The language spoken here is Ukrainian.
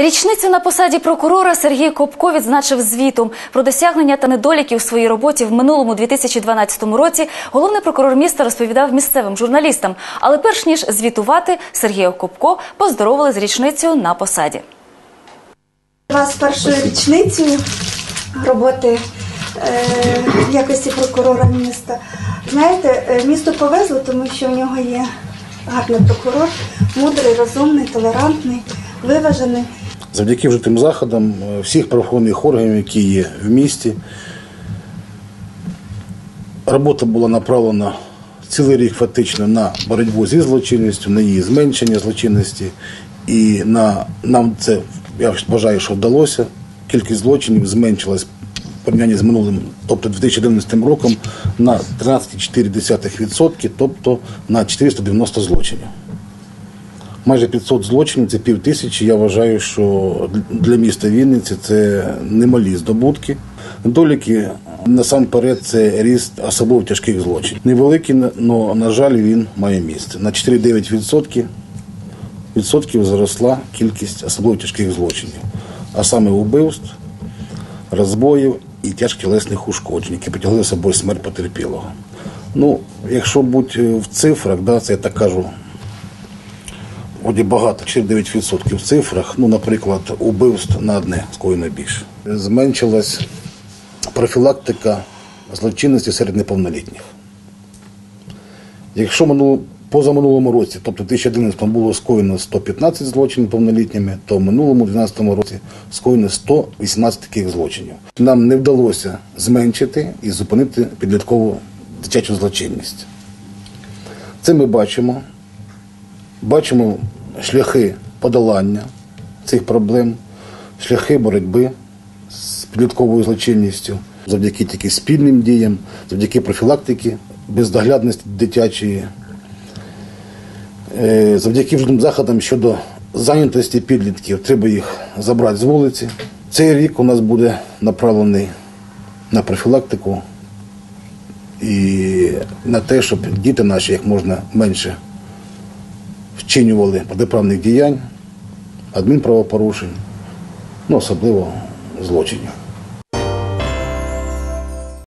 Річницю на посаді прокурора Сергій Копко відзначив звітом про досягнення та недоліки у своїй роботі в минулому 2012 році. Головний прокурор міста розповідав місцевим журналістам. Але перш ніж звітувати, Сергія Копко поздоровили з річницею на посаді. Вас першою річницею роботи е, в якості прокурора міста. Знаєте, е, місту повезло, тому що в нього є гарний прокурор, мудрий, розумний, толерантний, виважений. Завдяки вжитим заходам е, всіх правоохоронних органів, які є в місті, робота була направлена цілий рік фактично на боротьбу зі злочинністю, на її зменшення злочинності. І на, нам це, я вважаю, що вдалося. Кількість злочинів зменшилась в порівнянні з минулим, тобто 2011 роком, на 13,4%, тобто на 490 злочинів майже 500 злочинів, це пів тисячі. Я вважаю, що для міста Вінниці це немалі здобутки. Недоліки насамперед це ріст особливо тяжких злочинів. Невеликий, але, на жаль, він має місце. На 4,9% відсотків зросла кількість особливо тяжких злочинів, а саме вбивств, розбоїв і тяжких тілесних ушкоджень, які притягли за собою смерть потерпілого. Ну, якщо бути в цифрах, да, це я так кажу, Оді багато, 9% в цифрах. Ну, наприклад, убивств на одне скоєно більше. Зменшилась профілактика злочинності серед неповнолітніх. Якщо минуло, позаминулому році, тобто в 2011 було скоєно 115 злочинів повнолітніми, то в минулому 2012 році скоєно 118 таких злочинів. Нам не вдалося зменшити і зупинити підліткову дитячу злочинність. Це ми бачимо. Бачимо шляхи подолання цих проблем, шляхи боротьби з підлітковою злочинністю завдяки тільки спільним діям, завдяки профілактики, бездоглядності дитячої, Е, завдяки вжитим заходам щодо зайнятості підлітків. Треба їх забрати з вулиці. Цей рік у нас буде направлений на профілактику і на те, щоб діти наші як можна менше вчинювали протиправних діянь, адмінправопорушень, ну особливо злочинів.